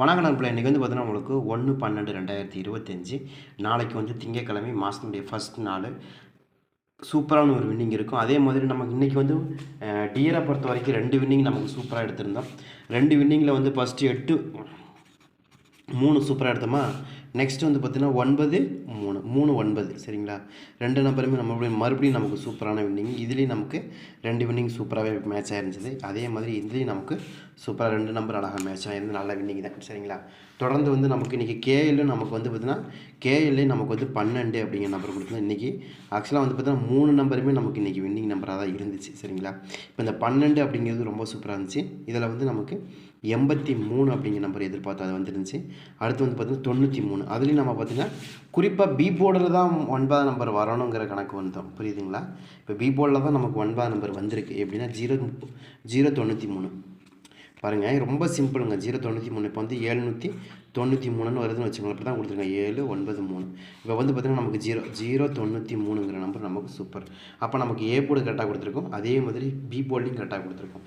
வணக்கம் நண்பர்களே இன்றைக்கி வந்து பார்த்தீங்கன்னா உங்களுக்கு ஒன்று பன்னெண்டு ரெண்டாயிரத்தி இருபத்தஞ்சி. நாளைக்கு வந்து திங்கட்கிழமை மாதத்தினுடைய ஃபஸ்ட் நாள். சூப்பரான ஒரு வின்னிங் இருக்கும். அதே மாதிரி நமக்கு இன்றைக்கி வந்து டியரை பொறுத்த வரைக்கும் ரெண்டு வின்னிங் நமக்கு சூப்பராக எடுத்திருந்தோம். ரெண்டு வின்னிங்கில் வந்து ஃபஸ்ட்டு எட்டு மூணு சூப்பராக எடுத்தோமா? நெக்ஸ்ட்டு வந்து பார்த்தீங்கன்னா ஒன்பது மூணு மூணு ஒன்பது சரிங்களா? ரெண்டு நம்பருமே நம்ம மறுபடியும் நமக்கு சூப்பரான வின்னிங் இதுலேயும் நமக்கு ரெண்டு வின்னிங் சூப்பராகவே மேட்ச் ஆயிருந்துச்சு அதே மாதிரி இதுலேயும் நமக்கு சூப்பராக ரெண்டு நம்பர் அழகாக மேட்ச் ஆயிருந்து நல்ல வின்னிங் தான் சரிங்களா? தொடர்ந்து வந்து நமக்கு இன்றைக்கி கேஎல்லும் நமக்கு வந்து பார்த்திங்கன்னா கேஎல்லே நமக்கு வந்து பன்னெண்டு அப்படிங்கிற நம்பர் கொடுத்துருந்தோம் இன்றைக்கி ஆக்சுவலாக வந்து பார்த்தீங்கன்னா மூணு நம்பருமே நமக்கு இன்றைக்கி வின்னிங் நம்பராக தான் இருந்துச்சு சரிங்களா? இப்போ இந்த பன்னெண்டு அப்படிங்கிறது ரொம்ப சூப்பராக இருந்துச்சு. இதில் வந்து நமக்கு எண்பத்தி மூணு அப்படிங்கிற நம்பர் எதிர்பார்த்து அது வந்துருந்துச்சு. அடுத்து வந்து பார்த்திங்கன்னா தொண்ணூற்றி மூணு. அதுலேயும் நம்ம பார்த்திங்கன்னா குறிப்பாக பி போர்டில் தான் ஒன்பதாம் நம்பர் வரணுங்கிற கணக்கு வந்தோம் புரியுதுங்களா? இப்போ பி போர்டில் தான் நமக்கு ஒன்பதாம் நம்பர் வந்திருக்கு. எப்படின்னா ஜீரோ ஜீரோ தொண்ணூற்றி மூணு. பாருங்கள் ரொம்ப சிம்பிளுங்க. ஜீரோ தொண்ணூற்றி மூணு. இப்போ வந்து ஏழ்நூற்றி தொண்ணூற்றி மூணுன்னு வருதுன்னு வச்சுக்கோங்களேன். இப்போ தான் கொடுத்துருங்க ஏழு ஒன்பது மூணு. இப்போ வந்து பார்த்திங்கன்னா நமக்கு ஜீரோ ஜீரோ தொண்ணூற்றி மூணுங்கிற நம்பர் நமக்கு சூப்பர் அப்போ நமக்கு ஏ போர்டு கரெக்டாக கொடுத்துருக்கோம். அதே மாதிரி பி போர்டையும் கரெக்டாக கொடுத்துருக்கோம்.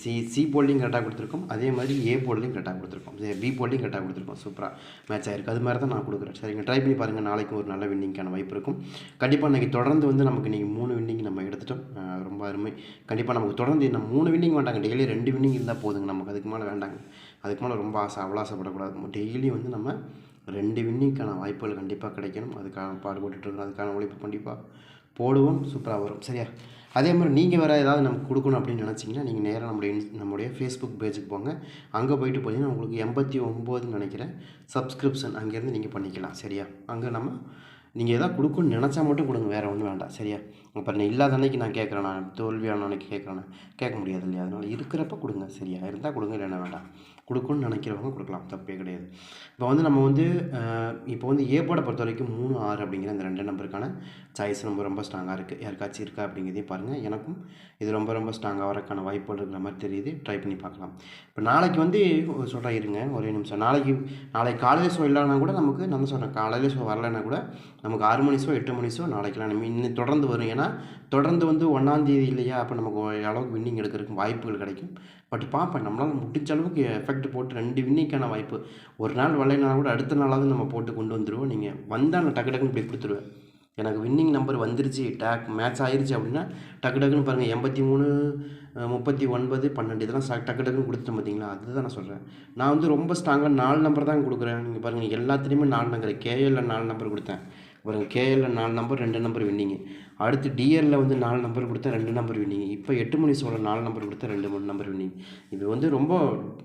சி சி போல்டிங் கரெக்டாக கொடுத்துருக்கோம். அதே மாதிரி ஏ போல்டிங் கரெக்டாக கொடுத்துருக்கோம். பி போல்டிங் கரெக்டாக கொடுத்துருக்கோம். சூப்பராக மேட்ச் ஆயிருக்கு. அது மாதிரி தான் நான் கொடுக்குறேன். சரிங்க ட்ரை பண்ணி பாருங்கள் நாளைக்கு ஒரு நல்ல வின்னிங்கான வாய்ப்பு இருக்கும். கண்டிப்பாக இன்றைக்கி தொடர்ந்து வந்து நமக்கு நீங்கள் மூணு வின்னிங் நம்ம எடுத்துட்டோம். ரொம்ப அருமை. கண்டிப்பாக நமக்கு தொடர்ந்து நம்ம மூணு வின்னிங் வேண்டாங்க. டெய்லி ரெண்டு வின்னிங் இருந்தால் போதுங்க. நமக்கு அதுக்கு மேலே வேண்டாங்க. அதுக்கு மேலே ரொம்ப ஆசை அவ்வளோ ஆசைப்படக்கூடாது டெய்லி வந்து நம்ம ரெண்டு வின்னிங்க்கான வாய்ப்புகள் கண்டிப்பாக கிடைக்கணும். அதுக்காக பாடுபட்டுருக்கோம் அதுக்கான உழைப்பு கண்டிப்பாக போடுவோம் சூப்பராக வரும். சரியா? அதே மாதிரி நீங்கள் வேறு ஏதாவது நமக்கு கொடுக்கணும் அப்படின்னு நினச்சிங்கன்னா நீங்கள் நேராக நம்முடைய நம்முடைய ஃபேஸ்புக் பேஜுக்கு போங்க. அங்கே போயிட்டு போனீங்கன்னா உங்களுக்கு எண்பத்தி ஒம்போதுன்னு நினைக்கிறேன் சப்ஸ்கிரிப்ஷன் அங்கேருந்து நீங்கள் பண்ணிக்கலாம். சரியா? அங்கே நம்ம நீங்கள் எதாவது கொடுக்கணும்னு நினச்சா மட்டும் கொடுங்க வேறு ஒன்றும் வேண்டாம். சரியா? அப்புறம் நான் இல்லாத அன்னைக்கு நான் கேட்குறேன் நான் தோல்வியான அன்னைக்கு கேட்குறேன். கேட்க முடியாது இல்லையா? அதனால் இருக்கிறப்ப கொடுங்க. சரியா? இருந்தால் கொடுங்க இல்லைன்னா வேண்டாம். கொடுக்கணும்னு நினைக்கிறவங்க கொடுக்கலாம். தப்பே கிடையாது. இப்போ வந்து நம்ம வந்து இப்போ வந்து ஏ போர்டை பொறுத்த வரைக்கும் மூணு ஆறு அப்படிங்கிற அந்த ரெண்டு நம்பருக்கான சாய்ஸ் ரொம்ப ரொம்ப ஸ்ட்ராங்காக இருக்குது யாருக்காச்சும் இருக்கா அப்படிங்கிறதையும் பாருங்கள் எனக்கும் இது ரொம்ப ரொம்ப ஸ்ட்ராங்காக வரக்கான வாய்ப்புகள் இருக்கிற மாதிரி தெரியுது. ட்ரை பண்ணி பார்க்கலாம். இப்போ நாளைக்கு வந்து சொல்கிறேன் இருங்க. ஒரே நிமிஷம். நாளைக்கு நாளைக்கு காலையில் ஷோ இல்லைனா கூட நமக்கு நம்ம சொல்கிறேன் சொன்னேன் காலையில் ஷோ வரலைன்னா கூட நமக்கு ஆறு மணி ஷோ எட்டு மணி ஷோ நாளைக்கெல்லாம் நம்ம இன்னும் தொடர்ந்து வரும். ஏன்னா தொடர்ந்து வந்து ஒன்றாந்தேதி இல்லையா? அப்போ நமக்கு அளவுக்கு வின்னிங் எடுக்கிறதுக்கு வாய்ப்புகள் கிடைக்கும். பட் பார்ப்பேன் நம்மளால் முடிஞ்ச அளவுக்கு எஃபெக்ட் போட்டு ரெண்டு வின்னிங்க்கான வாய்ப்பு. ஒரு நாள் விளையினா கூட அடுத்த நாளாவது நம்ம போட்டு கொண்டு வந்துடுவோம் நீங்கள் வந்தால் நான் டக்கு டக்குன்னு இப்படி கொடுத்துருவேன். எனக்கு வின்னிங் நம்பர் வந்துருச்சு டேக் மேட்ச் ஆயிடுச்சு அப்படின்னா டக்கு டக்குன்னு பாருங்கள் எண்பத்தி மூணு முப்பத்தி ஒன்பது பன்னெண்டு இதெல்லாம் டக்கு டக்குன்னு கொடுத்துட்டோம் பார்த்தீங்களா அதுதான் நான் சொல்கிறேன் நான் வந்து ரொம்ப ஸ்ட்ராங்காக நாலு நம்பர் தான் கொடுக்குறேன். நீங்கள் பாருங்கள் எல்லாத்துலேயுமே நாலு நம்பர் கேஎல்ல நாலு நம்பர் கொடுத்தேன். ஒரு கேஎல்ல நாலு நம்பர் ரெண்டு நம்பர் வின்னிங்கு அடுத்து டிஎல்ல வந்து நாலு நம்பர் கொடுத்தா ரெண்டு நம்பர் வின்னிங் இப்போ எட்டு மணி சோழ நாலு நம்பர் கொடுத்தா ரெண்டு மூணு நம்பர் வின்னிங் இது வந்து ரொம்ப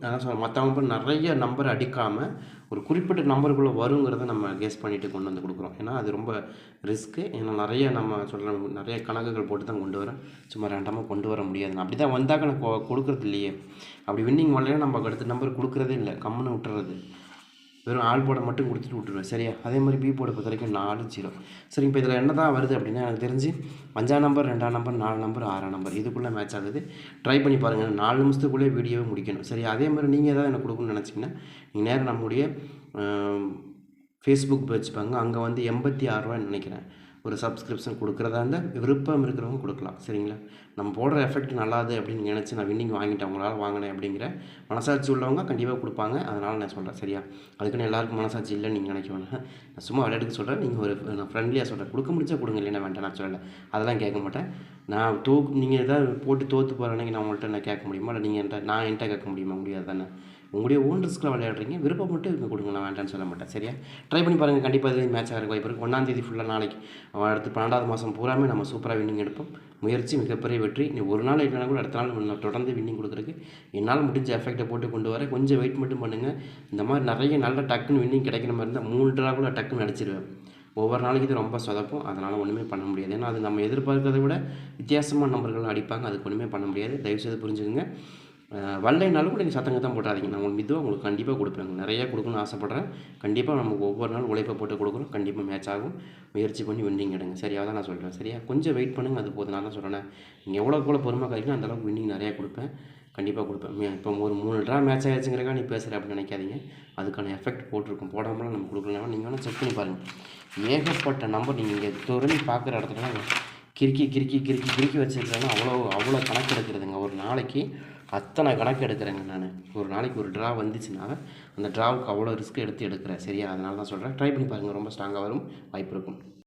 அதான் சொல்கிறேன் மற்றவங்க நிறைய நம்பர் அடிக்காமல் ஒரு குறிப்பிட்ட நம்பருக்குள்ளே வருங்கிறத நம்ம கேஸ் பண்ணிட்டு கொண்டு வந்து கொடுக்குறோம். ஏன்னா அது ரொம்ப ரிஸ்க்கு ஏன்னா நிறைய நம்ம சொல்கிற நிறைய கணக்குகள் போட்டு தான் கொண்டு வரேன் சும்மா ரேண்டமாக கொண்டு வர முடியாது. அப்படி தான் வந்தாக்க நான் கொடுக்குறது இல்லையே. அப்படி வின்னிங் வரலைன்னா நம்ம அடுத்த நம்பர் கொடுக்குறதே இல்லை. கம்முன்னு விட்டுறது. வெறும் ஆள் போட மட்டும் கொடுத்துட்டு விட்டுருவேன். சரியா? அதே மாதிரி பி போர்டை பொறுத்த வரைக்கும் நாலு ஜீரோ சரி இப்போ இதில் என்ன தான் வருது அப்படின்னா எனக்கு தெரிஞ்சு அஞ்சாம் நம்பர் ரெண்டாம் நம்பர் நாலு நம்பர் ஆறாம் நம்பர் இதுக்குள்ளே மேட்ச் ஆகுது. ட்ரை பண்ணி பாருங்கள் நாலு நிமிஷத்துக்குள்ளே வீடியோவை முடிக்கணும். சரி அதே மாதிரி நீங்கள் ஏதாவது எனக்கு கொடுக்கணும்னு நினச்சிங்கன்னா நீங்கள் நேரம் நம்முடைய ஃபேஸ்புக் பேஜ் பாருங்க. அங்கே வந்து எண்பத்தி ஆறுரூவான்னு நினைக்கிறேன். ஒரு சப்ஸ்கிரிப்ஷன் கொடுக்குறதா இருந்தால் விருப்பம் இருக்கிறவங்க கொடுக்கலாம். சரிங்களா? நம்ம போடுற எஃபெக்ட் நல்லாது அப்படின்னு நினச்சி நான் வின்னிங் வாங்கிட்டேன் உங்களால் வாங்கினேன் அப்படிங்கிற மனசாட்சி உள்ளவங்க கண்டிப்பாக கொடுப்பாங்க. அதனால் நான் சொல்கிறேன் சரியா? அதுக்குன்னு எல்லாருக்கும் மனசாட்சி இல்லைன்னு நீங்கள் நினைக்க நான் சும்மா விளையாட்டுக்கு சொல்கிறேன் நீங்கள் ஒரு நான் ஃப்ரெண்ட்லியாக சொல்கிறேன் கொடுக்க முடிச்சா கொடுங்க இல்லைன்னா வேண்டாம் நான் சொல்லலை. அதெல்லாம் கேட்க மாட்டேன். நான் தோ நீங்கள் எதாவது போட்டு தோற்று போகிறேன்னு நான் உங்கள்கிட்ட நான் கேட்க முடியுமா? இல்லை நீங்கள் என்கிட்ட நான் என்கிட்ட கேட்க முடியுமா? முடியாது தானே? உங்களுடைய ஓன் ரிஸ்க்கில் விளையாடுறீங்க விருப்பம் மட்டும் இவங்க கொடுங்க நான் வேண்டாம்னு சொல்ல மாட்டேன். சரியா? ட்ரை பண்ணி பாருங்கள் கண்டிப்பாக இது மேட்ச் ஆகிற வாய்ப்பு இருக்குது ஒன்றாந்தேதி ஃபுல்லாக நாளைக்கு அடுத்து பன்னெண்டாவது மாதம் பூராமே நம்ம சூப்பராக வின்னிங் எடுப்போம். முயற்சி மிகப்பெரிய வெற்றி. நீ ஒரு நாள் இல்லைனா கூட அடுத்த நாள் நான் தொடர்ந்து வின்னிங் கொடுக்குறதுக்கு என்னால் முடிஞ்ச எஃபெக்டை போட்டு கொண்டு வர கொஞ்சம் வெயிட் மட்டும் பண்ணுங்கள் இந்த மாதிரி நிறைய நல்ல டக்குன்னு வின்னிங் கிடைக்கிற மாதிரி இருந்தால் மூணு ட்ரா கூட டக்குன்னு அடிச்சிருவேன் ஒவ்வொரு நாளைக்கு இது ரொம்ப சொதப்பும். அதனால் ஒன்றுமே பண்ண முடியாது. ஏன்னா அது நம்ம எதிர்பார்க்கறத விட வித்தியாசமான நம்பர்கள் அடிப்பாங்க. அதுக்கு ஒன்றுமே பண்ண முடியாது. தயவுசெய்து புரிஞ்சுக்கோங்க. வரலைனாலும் கூட நீங்கள் சத்தங்க தான் போட்டாதீங்க நான் உங்களுக்கு இதுவாக உங்களுக்கு கண்டிப்பாக கொடுப்பேன். நிறையா கொடுக்கணும்னு ஆசைப்பட்றேன். கண்டிப்பாக நமக்கு ஒவ்வொரு நாள் உழைப்பை போட்டு கொடுக்குறோம் கண்டிப்பாக மேட்ச் ஆகும். முயற்சி பண்ணி வின்னிங் எடுங்க. சரியாக தான் நான் சொல்கிறேன் சரியா? கொஞ்சம் வெயிட் பண்ணுங்கள் அது போதும். நான் தான் சொல்கிறேன் நீங்கள் எவ்வளோ கூட பொறுமை காய்க்கணும் அந்த அளவுக்கு வின்னிங் நிறையா கொடுப்பேன். கண்டிப்பாக கொடுப்பேன். இப்போ ஒரு மூணு ட்ரா மேட்ச் ஆயிடுச்சுங்கிறக்கா நீ பேசுகிற அப்படின்னு நினைக்காதீங்க. அதுக்கான எஃபெக்ட் போட்டிருக்கும். போடாமலாம் நம்ம கொடுக்கலாம் நீங்கள் வேணால் செக் பண்ணி பாருங்கள் ஏகப்பட்ட நம்பர் நீங்கள் இங்கே துறவி பார்க்குற இடத்துல கிறுக்கி கிறுக்கி கிறுக்கி கிறுக்கி வச்சுருக்காங்க அவ்வளோ அவ்வளோ கணக்கு எடுக்கிறதுங்க. ஒரு நாளைக்கு அத்தனை கணக்கு எடுக்கிறேங்க நான். ஒரு நாளைக்கு ஒரு ட்ரா வந்துச்சுன்னா அந்த ட்ராவுக்கு அவ்வளோ ரிஸ்க் எடுத்து எடுக்கிறேன். சரியா? அதனால தான் சொல்கிறேன் ட்ரை பண்ணி பாருங்கள் ரொம்ப ஸ்ட்ராங்காக வரும். வாய்ப்பு இருக்கும்.